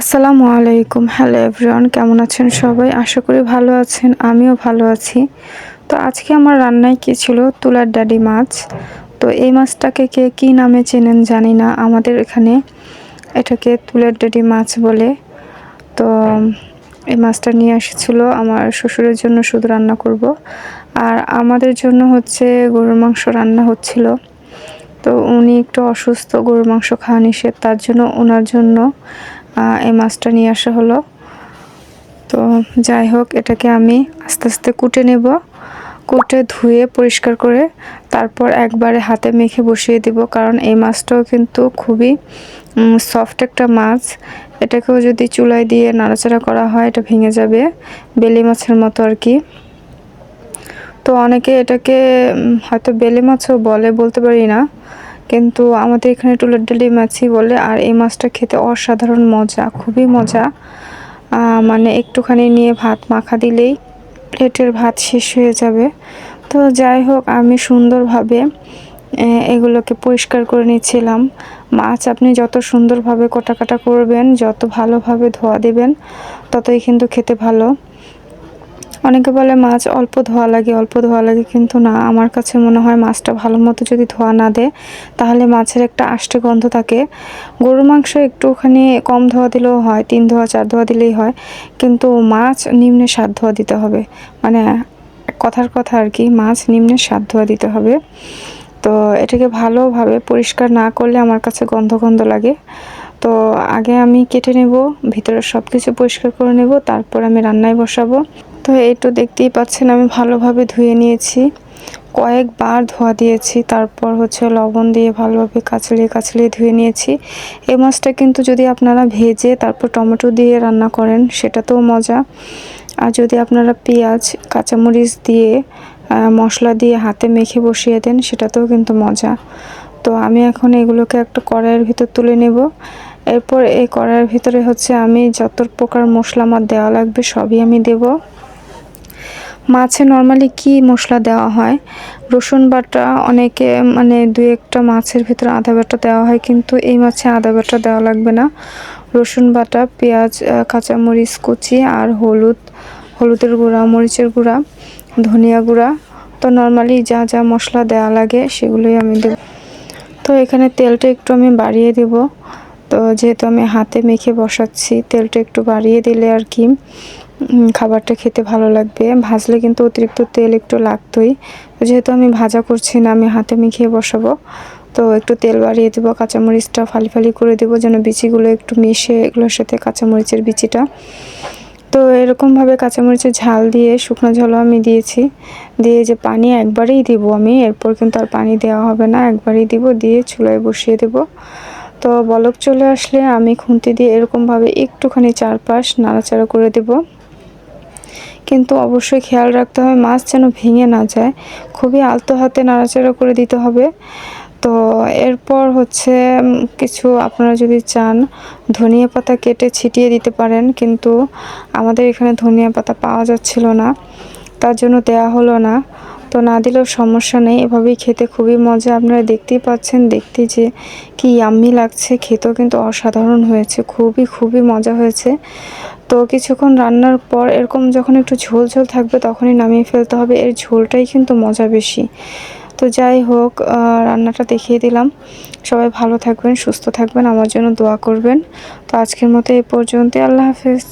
আসসালামু আলাইকুম। Hello everyone কেমন আছেন সবাই? আশা করি ভালো আছেন, আমিও ভালো আছি। তো আজকে আমার রান্নায় কী ছিল? তুলার ডাডি মাছ। তো এই মাছটাকে কে কী নামে চেনেন জানি না। আমাদের এখানে এটাকে তুলার ডাডি মাছ বলে। তো এই মাছটা নিয়ে এসেছিল আমার শ্বশুরের জন্য শুধু রান্না করব। আর আমাদের জন্য হচ্ছে গরুর মাংস রান্না হচ্ছিল। তো উনি একটু অসুস্থ, গরুর মাংস খাওয়া নিষেধ, তার জন্য ওনার জন্য এই মাছটা নিয়ে আসা হলো। তো যাই হোক, এটাকে আমি আস্তে আস্তে কুটে নেব। কুটে ধুয়ে পরিষ্কার করে তারপর একবারে হাতে মেখে বসিয়ে দিব, কারণ এই মাছটাও কিন্তু খুবই সফট একটা মাছ। এটাকেও যদি চুলায় দিয়ে নাড়াচাড়া করা হয়, এটা ভেঙে যাবে বেলি মাছের মতো আর কি। তো অনেকে এটাকে হয়তো বেলে মাছও বলে, বলতে পারি না। কিন্তু আমাদের এখানে টুলের ডালি মাছই বলে আর এই মাছটা খেতে অসাধারণ মজা, খুবই মজা। মানে একটুখানি নিয়ে ভাত মাখা দিলেই প্লেটের ভাত শেষ হয়ে যাবে। তো যাই হোক, আমি সুন্দরভাবে এগুলোকে পরিষ্কার করে নিচ্ছিলাম। মাছ আপনি যত সুন্দরভাবে কোটা কাটা করবেন, যত ভালোভাবে ধোয়া দেবেন, ততই কিন্তু খেতে ভালো। অনেকে বলে মাছ অল্প ধোয়া লাগে, অল্প ধোয়া লাগে, কিন্তু না, আমার কাছে মনে হয় মাছটা ভালো মতো যদি ধোয়া না দেয়, তাহলে মাছের একটা আষ্টে গন্ধ থাকে। গরুর মাংস একটুখানি কম ধোয়া দিলেও হয়, তিন ধোয়া, চার ধোয়া দিলেই হয়, কিন্তু মাছ নিম্নে সাত ধোয়া দিতে হবে। মানে কথার কথা আর কি, মাছ নিম্নে সাত ধোয়া দিতে হবে। তো এটাকে ভালোভাবে পরিষ্কার না করলে আমার কাছে গন্ধ গন্ধ লাগে। তো আগে আমি কেটে নেব ভিতরে সব কিছু পরিষ্কার করে নেব, তারপর আমি রান্নায় বসাবো। তো এই তো দেখতেই পাচ্ছেন, আমি ভালোভাবে ধুয়ে নিয়েছি। কয়েকবার ধোয়া দিয়েছি, তারপর হচ্ছে লবণ দিয়ে ভালোভাবে কাচলিয়ে কাচলিয়ে ধুয়ে নিয়েছি। এই মাছটা কিন্তু যদি আপনারা ভেজে তারপর টমেটো দিয়ে রান্না করেন, সেটাতেও মজা। আর যদি আপনারা পেঁয়াজ, কাঁচামরিচ দিয়ে মশলা দিয়ে হাতে মেখে বসিয়ে দেন, সেটাতেও কিন্তু মজা। তো আমি এখন এগুলোকে একটা কড়াইয়ের ভিতর তুলে নেব। এরপর এই কড়াইয়ের ভিতরে হচ্ছে আমি যত প্রকার মশলা আমার দেওয়া লাগবে, সবই আমি দেবো। মাছে নর্মালি কি মশলা দেওয়া হয়? রসুন বাটা অনেকে মানে দু একটা মাছের ভিতরে আদা বাটা দেওয়া হয়, কিন্তু এই মাছে আদা বাটা দেওয়া লাগবে না। রসুন বাটা, পেঁয়াজ কাঁচামরিচ কুচি আর হলুদ, হলুদের গুঁড়া, মরিচের গুঁড়া, ধনিয়া গুঁড়া। তো নর্মালি যা যা মশলা দেওয়া লাগে সেগুলোই আমি দেব। তো এখানে তেলটা একটু আমি বাড়িয়ে দেব। তো যেহেতু আমি হাতে মেখে বসাচ্ছি, তেলটা একটু বাড়িয়ে দিলে আর কি খাবারটা খেতে ভালো লাগবে। ভাজলে কিন্তু অতিরিক্ত তেল একটু লাগতোই। যেহেতু আমি ভাজা করছি না, আমি হাতে মিখিয়ে বসাবো। তো একটু তেল বাড়িয়ে দেবো, কাঁচামরিচটা ফালি ফালি করে দেবো যেন বিচিগুলো একটু মিশে এগুলোর সাথে কাঁচামরিচের বিচিটা। তো এরকমভাবে কাঁচামরিচের ঝাল দিয়ে শুকনো ঝালও আমি দিয়েছি। দিয়ে যে পানি একবারেই দিব আমি, এরপর কিন্তু আর পানি দেওয়া হবে না, একবারেই দিব, দিয়ে চুলায় বসিয়ে দেব। তো বলক চলে আসলে আমি খুন্তি দিয়ে এরকমভাবে একটুখানি চারপাশ নাড়াচাড়া করে দেবো। কিন্তু অবশ্যই খেয়াল রাখতে হবে, মাছ যেন ভেঙে না যায়। খুবই আলতো হাতে নাড়াচাড়া করে দিতে হবে। তো এরপর হচ্ছে কিছু আপনারা যদি চান, ধনিয়া পাতা কেটে ছিটিয়ে দিতে পারেন, কিন্তু আমাদের এখানে ধনিয়া পাতা পাওয়া যাচ্ছিল না। তার জন্য দেয়া হলো না। তো না দিলেও সমস্যা নেই। এভাবেই খেতে খুবই মজা। আপনারা দেখতেই পাচ্ছেন, দেখতে যে কি ইয়াম্মি লাগছে। খেতেও কিন্তু অসাধারণ হয়েছে। খুবই খুবই মজা হয়েছে। তো কিছুক্ষণ রান্নার পর এরকম যখন একটু ঝোল ঝোল থাকবে তখনই নামিয়ে ফেলতে হবে। এর ঝোলটাই কিন্তু মজা বেশি। তো যাই হোক রান্নাটা দেখিয়ে দিলাম। সবাই ভালো থাকবেন, সুস্থ থাকবেন। আমার জন্য দোয়া করবেন। তো আজকের মতো এ পর্যন্তই। আল্লাহ হাফেজ।